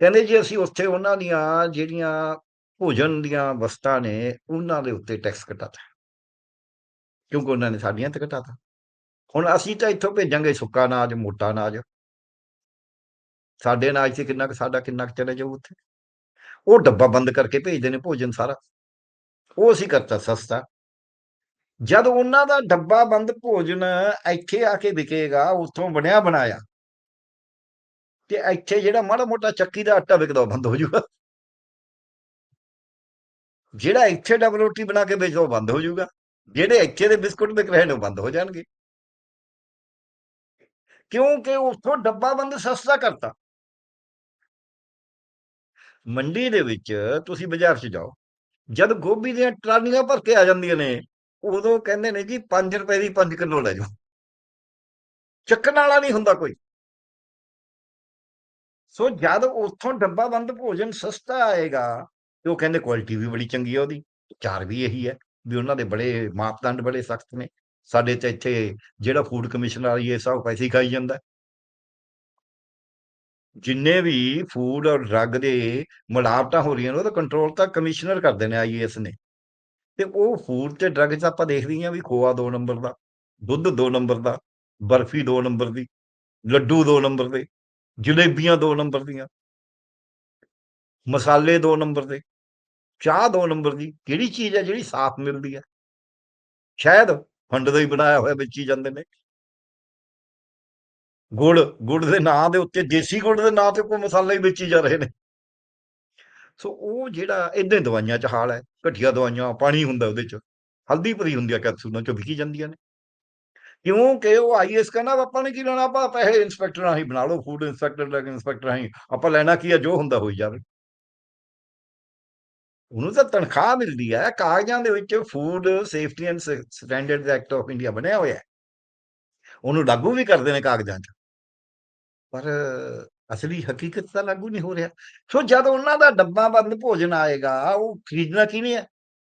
ਕਹਿੰਦੇ ਜੀ ਅਸੀਂ ਉੱਥੇ ਉਹਨਾਂ ਦੀਆਂ ਜਿਹੜੀਆਂ ਭੋਜਨ ਦੀਆਂ ਵਸਤਾਂ ਨੇ, ਉਹਨਾਂ ਦੇ ਉੱਤੇ ਟੈਕਸ ਘਟਾਤਾ ਕਿਉਂਕਿ ਉਹਨਾਂ ਨੇ ਸਾਡੀਆਂ ਤੇ ਘਟਾਤਾ ਹੁਣ ਅਸੀਂ ਤਾਂ ਇੱਥੋਂ ਭੇਜਾਂਗੇ ਸੁੱਕਾ ਅਨਾਜ, ਮੋਟਾ ਅਨਾਜ। ਸਾਡੇ ਅਨਾਜ ਤੇ ਕਿੰਨਾ ਕੁ, ਸਾਡਾ ਕਿੰਨਾ ਕੁ ਚਲੇ ਜਾਊ ਉੱਥੇ? ਉਹ ਡੱਬਾ ਬੰਦ ਕਰਕੇ ਭੇਜਦੇ ਨੇ ਭੋਜਨ ਸਾਰਾ। ਉਹ ਅਸੀਂ ਕਰਤਾ ਸਸਤਾ। ਜਦ ਉਹਨਾਂ ਦਾ ਡੱਬਾ ਬੰਦ ਭੋਜਨ ਇੱਥੇ ਆ ਕੇ ਵਿਕੇਗਾ, ਉੱਥੋਂ ਬਣਿਆ ਬਣਾਇਆ ਤੇ ਇੱਥੇ ਜਿਹੜਾ ਮਾੜਾ ਮੋਟਾ ਚੱਕੀ ਦਾ ਆਟਾ ਵਿਕਦਾ ਉਹ ਬੰਦ ਹੋ ਜਾਊਗਾ। ਜਿਹੜਾ ਇੱਥੇ ਡਬਲ ਰੋਟੀ ਬਣਾ ਕੇ ਵੇਚਦਾ ਉਹ ਬੰਦ ਹੋ ਜਾਊਗਾ। ਜਿਹੜੇ ਇੱਥੇ ਦੇ ਬਿਸਕੁਟ ਵਿਕ ਰਹੇ ਨੇ ਉਹ ਬੰਦ ਹੋ ਜਾਣਗੇ। ਕਿਉਂਕਿ ਉੱਥੋਂ ਡੱਬਾ ਬੰਦ ਸਸਤਾ ਕਰਤਾ। ਮੰਡੀ ਦੇ ਵਿੱਚ ਤੁਸੀਂ ਬਾਜ਼ਾਰ 'ਚ ਜਾਓ, ਜਦ ਗੋਭੀ ਦੀਆਂ ਟਰਾਲੀਆਂ ਭਰ ਕੇ ਆ ਜਾਂਦੀਆਂ ਨੇ, ਉਦੋਂ ਕਹਿੰਦੇ ਨੇ ਜੀ 5 ਰੁਪਏ ਦੀ 5 ਕਿਲੋ ਲੈ ਜਾਓ। ਚੱਕਣ ਵਾਲਾ ਨਹੀਂ ਹੁੰਦਾ ਕੋਈ। ਸੋ ਜਦ ਉੱਥੋਂ ਡੱਬਾ ਬੰਦ ਭੋਜਨ ਸਸਤਾ ਆਏਗਾ ਤੇ ਉਹ ਕਹਿੰਦੇ ਕੁਆਲਿਟੀ ਵੀ ਬੜੀ ਚੰਗੀ ਹੈ ਉਹਦੀ, ਚਾਰ ਵੀ ਇਹੀ ਹੈ ਵੀ ਉਹਨਾਂ ਦੇ ਬੜੇ ਮਾਪਦੰਡ ਬੜੇ ਸਖਤ ਨੇ। ਸਾਡੇ ਤੇ ਇੱਥੇ ਜਿਹੜਾ ਫੂਡ ਕਮਿਸ਼ਨਰ ਆ ਇਹ ਸਭ ਪੈਸੇ ਖਾਈ ਜਾਂਦਾ। ਜਿੰਨੇ ਵੀ ਫੂਡ ਔਰ ਡਰੱਗ ਦੇ ਮਿਲਾਵਟਾਂ ਹੋ ਰਹੀਆਂ ਨੇ ਉਹਦਾ ਕੰਟਰੋਲ ਤਾਂ ਕਮਿਸ਼ਨਰ ਕਰਦੇ ਨੇ ਆਈਏਐਸ ਨੇ। ਤੇ ਉਹ ਫੂਡ ਤੇ ਡਰੱਗ 'ਚ ਆਪਾਂ ਦੇਖਦੇ ਹਾਂ ਵੀ ਖੋਆ 2 ਨੰਬਰ ਦਾ, ਦੁੱਧ 2 ਨੰਬਰ ਦਾ, ਬਰਫੀ 2 ਨੰਬਰ ਦੀ, ਲੱਡੂ 2 ਨੰਬਰ ਦੇ। ਜਲੇਬੀਆਂ 2 ਨੰਬਰ ਦੀਆਂ। ਮਸਾਲੇ 2 ਨੰਬਰ ਦੇ। ਚਾਹ 2 ਨੰਬਰ ਦੀ। ਕਿਹੜੀ ਚੀਜ਼ ਹੈ ਜਿਹੜੀ ਸਾਫ਼ ਮਿਲਦੀ ਹੈ? ਸ਼ਾਇਦ ਫੰਡ ਦਾ ਹੀ ਬਣਾਇਆ ਹੋਇਆ ਵੇਚੀ ਜਾਂਦੇ ਨੇ। ਗੁੜ ਗੁੜ ਦੇ ਨਾਂ ਦੇ ਉੱਤੇ, ਦੇਸੀ ਗੁੜ ਦੇ ਨਾਂ ਤੇ ਕੋਈ ਮਸਾਲਾ ਹੀ ਵੇਚੀ ਜਾ ਰਹੇ ਨੇ। ਸੋ ਉਹ ਜਿਹੜਾ ਇਦਾਂ ਦਵਾਈਆਂ 'ਚ ਹਾਲ ਹੈ, ਘਟੀਆ ਦਵਾਈਆਂ, ਪਾਣੀ ਹੁੰਦਾ ਉਹਦੇ 'ਚ। ਹਲਦੀ ਭਰੀ ਹੁੰਦੀ ਆ ਕੈਪਸੂਲਾਂ 'ਚੋਂ ਵਿਕੀ ਜਾਂਦੀਆਂ ਨੇ। ਕਿਉਂਕਿ ਉਹ ਆਈਐਸ ਕਹਿੰਦਾ ਆਪਾਂ ਨੇ ਕੀ ਲੈਣਾ, ਆਪਾਂ ਪੈਸੇ ਇਨਸਪੈਕਟਰਾਂ ਹੀ ਬਣਾ ਲਓ ਫੂਡ ਇਨਸਪੈਕਟਰ ਲੈ ਕੇ ਇਨਸਪੈਕਟਰਾਂ ਹੀ ਆਪਾਂ ਲੈਣਾ ਕੀ ਆ, ਜੋ ਹੁੰਦਾ ਹੋਈ ਜਾਵੇ। ਉਹਨੂੰ ਤਾਂ ਤਨਖਾਹ ਮਿਲਦੀ ਹੈ ਕਾਗਜ਼ਾਂ ਦੇ ਵਿੱਚ food safety and standard act of India ਬਣਿਆ ਹੋਇਆ। ਹੈ ਉਹਨੂੰ ਲਾਗੂ ਵੀ ਕਰਦੇ ਨੇ ਕਾਗਜ਼ਾਂ 'ਚ। ਪਰ ਅਸਲੀ ਹਕੀਕਤ ਤਾਂ ਲਾਗੂ ਨਹੀਂ ਹੋ ਰਿਹਾ। ਸੋ ਜਦ ਉਹਨਾਂ ਦਾ ਡੱਬਾ ਬੰਦ ਭੋਜਨ ਆਏਗਾ, ਉਹ ਖਰੀਦਣਾ ਕਿਹਨੇ ਹੈ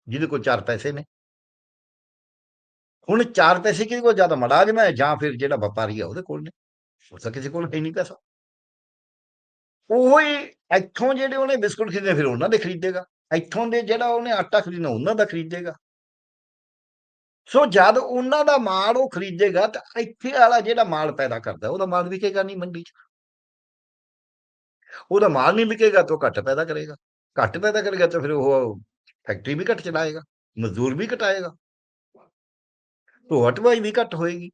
ਜਿਹਦੇ ਕੋਲ ਚਾਰ ਪੈਸੇ ਨੇ। ਹੁਣ ਚਾਰ ਪੈਸੇ ਕਿਹਦੇ ਕੋਲ ਜ਼ਿਆਦਾ ਮਲਾਜ਼ਮ ਹੈ ਜਾਂ ਫਿਰ ਜਿਹੜਾ ਵਪਾਰੀ ਆ ਉਹਦੇ ਕੋਲ ਨੇ। ਉਸ ਤਾਂ ਕਿਸੇ ਕੋਲ ਹੈ ਨਹੀਂ ਪੈਸਾ। ਉਹ ਹੀ ਇੱਥੋਂ ਜਿਹੜੇ ਉਹਨੇ ਬਿਸਕੁਟ ਖਰੀਦਣੇ ਫਿਰ ਉਹਨਾਂ ਦੇ ਖਰੀਦੇਗਾ। ਇੱਥੋਂ ਦੇ ਜਿਹੜਾ ਉਹਨੇ ਆਟਾ ਖਰੀਦਣਾ, ਉਹਨਾਂ ਦਾ ਖਰੀਦੇਗਾ। ਸੋ ਜਦ ਉਹਨਾਂ ਦਾ ਮਾਲ ਉਹ ਖਰੀਦੇਗਾ, ਤਾਂ ਇੱਥੇ ਵਾਲਾ ਜਿਹੜਾ ਮਾਲ ਪੈਦਾ ਕਰਦਾ, ਉਹਦਾ ਮਾਲ ਵਿਕੇਗਾ ਨਹੀਂ ਮੰਡੀ 'ਚ। ਉਹਦਾ ਮਾਲ ਨਹੀਂ ਵਿਕੇਗਾ, ਤਾਂ ਉਹ ਘੱਟ ਪੈਦਾ ਕਰੇਗਾ। ਘੱਟ ਪੈਦਾ ਕਰੇਗਾ, ਤਾਂ ਫਿਰ ਉਹ ਫੈਕਟਰੀ ਵੀ ਘੱਟ ਚਲਾਏਗਾ, ਮਜ਼ਦੂਰ ਵੀ ਘਟਾਏਗਾ। ਢੋਆ-ਢਵਾਈ ਵੀ ਘੱਟ ਹੋਏਗੀ।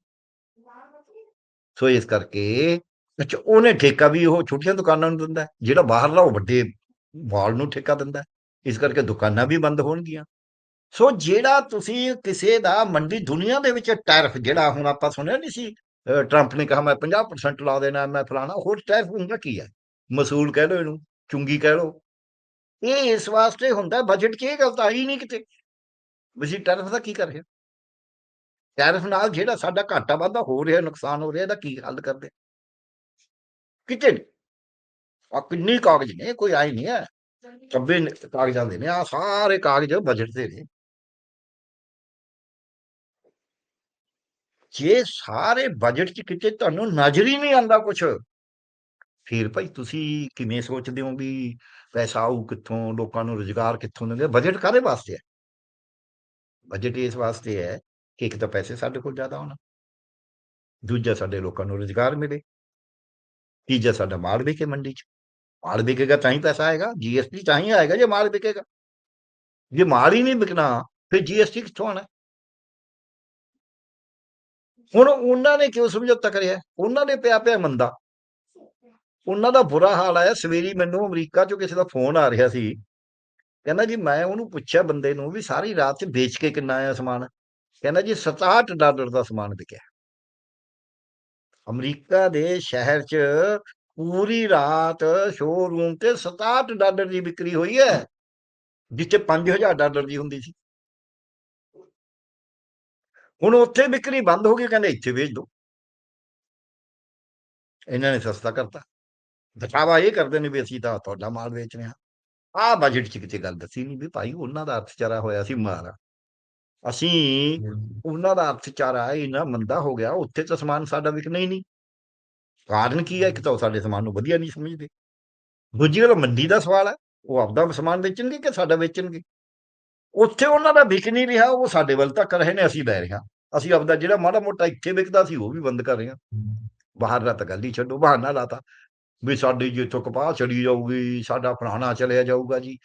ਸੋ ਇਸ ਕਰਕੇ ਅੱਛਾ ਉਹਨੇ ਠੇਕਾ ਵੀ ਉਹ ਛੋਟੀਆਂ ਦੁਕਾਨਾਂ ਨੂੰ ਦਿੰਦਾ, ਜਿਹੜਾ ਬਾਹਰਲਾ ਉਹ ਵੱਡੇ ਮਾਲ ਨੂੰ ਠੇਕਾ ਦਿੰਦਾ। ਇਸ ਕਰਕੇ ਦੁਕਾਨਾਂ ਵੀ ਬੰਦ ਹੋਣਗੀਆਂ। ਸੋ ਜਿਹੜਾ ਤੁਸੀਂ ਕਿਸੇ ਦਾ ਮੰਡੀ ਦੁਨੀਆ ਦੇ ਵਿੱਚ ਟੈਰਫ ਜਿਹੜਾ ਹੁਣ ਆਪਾਂ ਸੁਣਿਆ ਨਹੀਂ ਸੀ ਟਰੰਪ ਨੇ ਕਿਹਾ ਮੈਂ 50% ਲਾ ਦੇਣਾ, ਮੈਂ ਫਲਾਣਾ, ਹੋਰ ਟੈਰਫ ਹੁੰਦਾ ਕੀ ਹੈ? ਮਸੂਲ ਕਹਿ ਲਓ ਇਹਨੂੰ, ਚੁੰਗੀ ਕਹਿ ਲਓ। ਇਹ ਇਸ ਵਾਸਤੇ ਹੁੰਦਾ ਬਜਟ 'ਚ ਇਹ ਗੱਲ ਤਾਂ ਆਈ ਨਹੀਂ ਕਿਤੇ। ਤੁਸੀਂ ਟੈਰਫ ਦਾ ਕੀ ਕਰ ਰਹੇ ਹੋ? ਟੈਰਿਫ ਨਾਲ ਜਿਹੜਾ ਸਾਡਾ ਘਾਟਾ ਵਾਧਾ ਹੋ ਰਿਹਾ, ਨੁਕਸਾਨ ਹੋ ਰਿਹਾ, ਇਹਦਾ ਕੀ ਹੱਲ ਕਰਦੇ? ਕਿਤੇ ਨਹੀਂ ਆ ਕਿੰਨੀ ਕਾਗਜ਼ ਨੇ, ਕੋਈ ਆਈ ਨਹੀਂ ਹੈ। ਕੱਬੇ ਕਾਗਜ਼ਾਂ ਦੇ ਨੇ ਆ ਸਾਰੇ ਕਾਗਜ਼ ਬਜਟ ਦੇ ਨੇ। ਜੇ ਸਾਰੇ ਬਜਟ 'ਚ ਕਿਤੇ ਤੁਹਾਨੂੰ ਨਜ਼ਰ ਹੀ ਨਹੀਂ ਆਉਂਦਾ ਕੁਝ ਫਿਰ ਭਾਈ ਤੁਸੀਂ ਕਿਵੇਂ ਸੋਚਦੇ ਹੋ ਵੀ ਪੈਸਾ ਆਊ ਕਿੱਥੋਂ, ਲੋਕਾਂ ਨੂੰ ਰੁਜ਼ਗਾਰ ਕਿੱਥੋਂ ਦਿੰਦੇ? ਬਜਟ ਕਾਹਦੇ ਵਾਸਤੇ ਹੈ? ਬਜਟ ਇਸ ਵਾਸਤੇ ਹੈ ਇੱਕ ਤਾਂ ਪੈਸੇ ਸਾਡੇ ਕੋਲ ਜ਼ਿਆਦਾ ਹੋਣ, ਦੂਜਾ ਸਾਡੇ ਲੋਕਾਂ ਨੂੰ ਰੁਜ਼ਗਾਰ ਮਿਲੇ, ਤੀਜਾ ਸਾਡਾ ਮਾਲ ਵਿਕੇ ਮੰਡੀ 'ਚ, ਮਾਲ ਵਿਕੇਗਾ ਤਾਂ ਹੀ ਪੈਸਾ ਆਏਗਾ ਜੀਐਸਟੀ ਤਾਂ ਹੀ ਆਏਗਾ ਜੇ ਮਾਲ ਵਿਕੇਗਾ। ਜੇ ਮਾਲ ਹੀ ਨਹੀਂ ਵਿਕਣਾ, ਫਿਰ ਜੀਐਸਟੀ ਕਿੱਥੋਂ ਆਣਾ ਹੁਣ ਉਹਨਾਂ ਨੇ ਕਿਉਂ ਸਮਝੌਤਾ ਕਰਿਆ? ਉਹਨਾਂ ਨੇ ਪਿਆ ਪਿਆ ਮੰਦਾ। ਉਹਨਾਂ ਦਾ ਬੁਰਾ ਹਾਲ ਆਇਆ, ਸਵੇਰੀ ਮੈਨੂੰ ਅਮਰੀਕਾ ਚੋਂ ਕਿਸੇ ਦਾ ਫੋਨ ਆ ਰਿਹਾ ਸੀ। ਕਹਿੰਦਾ ਜੀ, ਮੈਂ ਉਹਨੂੰ ਪੁੱਛਿਆ ਬੰਦੇ ਨੂੰ ਵੀ ਸਾਰੀ ਰਾਤ ਚ ਵੇਚ ਕੇ ਕਿੰਨਾ ਆਇਆ ਸਮਾਨ? ਕਹਿੰਦਾ ਜੀ 67 ਡਾਲਰ ਦਾ ਸਮਾਨ ਵਿਕਿਆ। ਅਮਰੀਕਾ ਦੇ ਸ਼ਹਿਰ ਚ ਪੂਰੀ ਰਾਤ ਸ਼ੋਰੂਮ ਤੇ 67 ਡਾਲਰ ਦੀ ਵਿਕਰੀ ਹੋਈ ਹੈ, ਜਿੱਥੇ 5000 ਡਾਲਰ ਦੀ ਹੁੰਦੀ ਸੀ। ਹੁਣ ਉੱਥੇ ਵਿਕਰੀ ਬੰਦ ਹੋ ਗਈ, ਕਹਿੰਦੇ ਇੱਥੇ ਵੇਚ ਦੋ। ਇਹਨਾਂ ਨੇ ਸਸਤਾ ਕਰਤਾ। ਦਿਖਾਵਾ ਇਹ ਕਰਦੇ ਨੇ ਵੀ ਅਸੀਂ ਤਾਂ ਤੁਹਾਡਾ ਮਾਲ ਵੇਚ ਰਹੇ ਹਾਂ। ਆਹ ਬਜਟ ਚ ਕਿਤੇ ਗੱਲ ਦੱਸੀ ਨਹੀਂ ਵੀ ਭਾਈ ਉਹਨਾਂ ਦਾ ਅਰਥਚਾਰਾ ਹੋਇਆ ਸੀ ਮਾਰਾ। ਅਸੀਂ ਉਹਨਾਂ ਦਾ ਅਰਥਚਾਰਾ ਇੰਨਾ ਮੰਦਾ ਹੋ ਗਿਆ ਉੱਥੇ ਤਾਂ ਸਮਾਨ ਸਾਡਾ ਵਿਕਣਾ ਹੀ ਨਹੀਂ। ਕਾਰਨ ਕੀ ਹੈ? ਇੱਕ ਤਾਂ ਉਹ ਸਾਡੇ ਸਮਾਨ ਨੂੰ ਵਧੀਆ ਨਹੀਂ ਸਮਝਦੇ। ਦੂਜੀ ਗੱਲ ਮੰਡੀ ਦਾ ਸਵਾਲ ਹੈ ਉਹ ਆਪਦਾ ਸਮਾਨ ਵੇਚਣਗੇ ਕਿ ਸਾਡਾ ਵੇਚਣਗੇ? ਉੱਥੇ ਉਹਨਾਂ ਦਾ ਵਿਕ ਨਹੀਂ ਰਿਹਾ ਉਹ ਸਾਡੇ ਵੱਲ ਤੱਕ ਰਹੇ ਨੇ ਅਸੀਂ ਲੈ ਰਹੇ ਹਾਂ। ਅਸੀਂ ਆਪਦਾ ਜਿਹੜਾ ਮਾੜਾ ਮੋਟਾ ਇੱਥੇ ਵਿਕਦਾ ਸੀ ਉਹ ਵੀ ਬੰਦ ਕਰ ਰਹੇ ਹਾਂ। ਬਾਹਰ ਦਾ ਤਾਂ ਗੱਲ ਹੀ ਛੱਡੋ ਬਹਾਨਾ ਲਾਤਾ। ਵੀ ਸਾਡੀ ਜੀ ਇੱਥੋਂ ਕਪਾਹ ਚੜੀ ਜਾਊਗੀ ਸਾਡਾ ਫਲਾਣਾ ਚਲਿਆ ਜਾਊਗਾ ਜੀ।